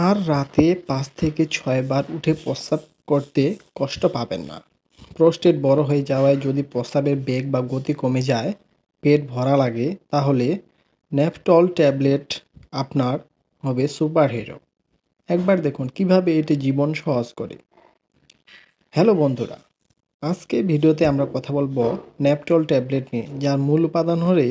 আর রাতে পাঁচ থেকে ছয়বার উঠে প্রস্রাব করতে কষ্ট পাবেন না। প্রোস্টেট বড় হয়ে যাওয়ায় যদি প্রস্রাবের বেগ বা গতি কমে যায়, পেট ভরা লাগে, তাহলে ন্যাপটল ট্যাবলেট আপনার হবে সুপার হিরো একবার দেখুন কীভাবে এটি জীবন সহজ করে। হ্যালো বন্ধুরা, আজকে ভিডিওতে আমরা কথা বলব ন্যাপটল ট্যাবলেট নিয়ে, যার মূল উপাদান হলে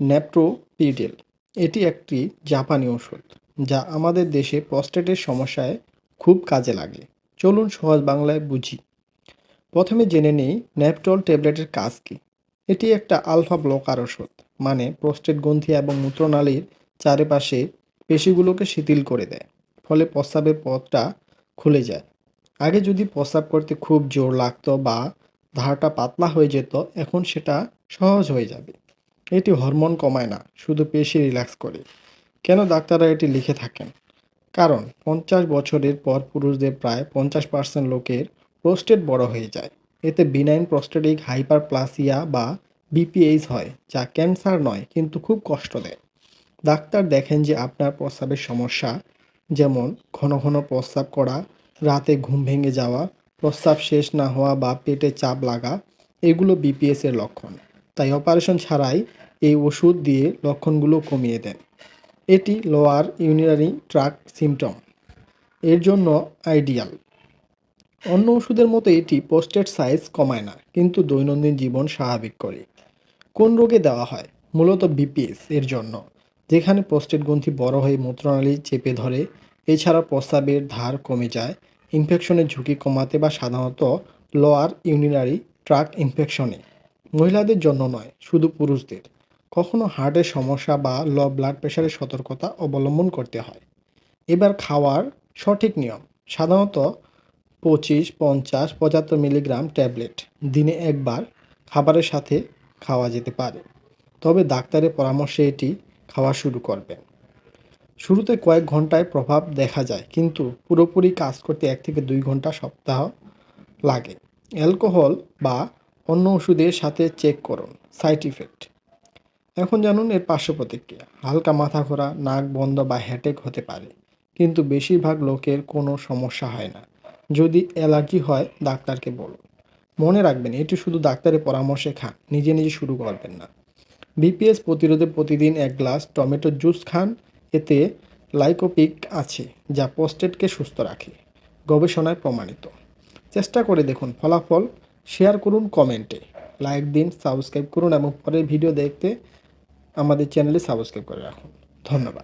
ন্যাপ্টোপিডেল এটি একটি জাপানি ওষুধ যা আমাদের দেশে প্রস্টেটের সমস্যায় খুব কাজে লাগে। চলুন সহজ বাংলায় বুঝি। প্রথমে জেনে নেই ন্যাপটল ট্যাবলেটের কাজ কী। এটি একটা আলফা ব্লকার ওষুধ মানে প্রস্টেট গ্রন্থি এবং মূত্রনালীর চারিপাশে পেশিগুলোকে শিথিল করে দেয়, ফলে প্রস্রাবের পথটা খুলে যায়। আগে যদি প্রস্রাব করতে খুব জোর লাগতো বা ধারটা পাতলা হয়ে যেত, এখন সেটা সহজ হয়ে যাবে। এটি হরমোন কমায় না, শুধু পেশি রিল্যাক্স করে। কেন ডাক্তাররা এটি লিখে থাকেন? কারণ পঞ্চাশ বছরের পর পুরুষদের প্রায় পঞ্চাশ পার্সেন্ট লোকের প্রোস্টেট বড় হয়ে যায়। এতে বিনাইন প্রোস্টেটিক হাইপারপ্লাসিয়া বা বিপিএইচ হয়, যা ক্যান্সার নয়, কিন্তু খুব কষ্ট দেয়। ডাক্তার দেখেন যে আপনার প্রস্রাবের সমস্যা, যেমন ঘন ঘন প্রস্রাব করা, রাতে ঘুম ভেঙে যাওয়া, প্রস্রাব শেষ না হওয়া বা পেটে চাপ লাগা, এগুলো বিপিএসের লক্ষণ। তাই অপারেশন ছাড়াই এই ওষুধ দিয়ে লক্ষণগুলো কমিয়ে দেন। এটি লোয়ার ইউরিনারি ট্রাক সিমটম এর জন্য আইডিয়াল অন্য ওষুধের মতো এটি পোস্টেড সাইজ কমায় না, কিন্তু দৈনন্দিন জীবন স্বাভাবিক করে। কোন রোগে দেওয়া হয়? মূলত বিপিএস এর জন্য, যেখানে প্রস্টেট গ্রন্থি বড় হয়ে মূত্রনালী চেপে ধরে। এছাড়া প্রস্রাবের ধার কমে যায় ইনফেকশনের ঝুঁকি কমাতে বা সাধারণত লোয়ার ইউরিনারি ট্রাক ইনফেকশনে মহিলাদের জন্য নয়, শুধু পুরুষদের। কখনো হার্টের সমস্যা বা লো ব্লাড প্রেশারের সতর্কতা অবলম্বন করতে হয়। এবার খাওয়ার সঠিক নিয়ম, সাধারণত পঁচিশ, পঞ্চাশ, পঁচাত্তর মিলিগ্রাম ট্যাবলেট দিনে একবার খাবারের সাথে খাওয়া যেতে পারে। তবে ডাক্তারের পরামর্শে এটি খাওয়া শুরু করবেন। শুরুতে কয়েক ঘন্টায় প্রভাব দেখা যায়, কিন্তু পুরোপুরি কাজ করতে এক থেকে দুই ঘণ্টা সপ্তাহ লাগে। অ্যালকোহল বা অন্য ওষুধের সাথে চেক করুন, সাইড ইফেক্ট এখন জানুন এর পার্শ্ব প্রতিক্রিয়া। হালকা মাথা ঘোরা নাক বন্ধ বা হ্যাটেক হতে পারে, কিন্তু বেশিরভাগ লোকের কোনো সমস্যা হয় না। যদি অ্যালার্জি হয়, ডাক্তারকে বলুন। মনে রাখবেন, এটি শুধু ডাক্তারের পরামর্শে খান, নিজে নিজে শুরু করবেন না। বিপিএস প্রতিরোধে প্রতিদিন এক গ্লাস টমেটো জুস খান, এতে লাইকোপিক আছে, যা পোস্টেটকে সুস্থ রাখে, গবেষণায় প্রমাণিত। চেষ্টা করে দেখুন ফলাফল, শেয়ার করুন কমেন্টে, লাইক দিন, সাবস্ক্রাইব করুন, এবং পরের ভিডিও দেখতে আমাদের চ্যানেলে সাবস্ক্রাইব করে রাখুন। ধন্যবাদ।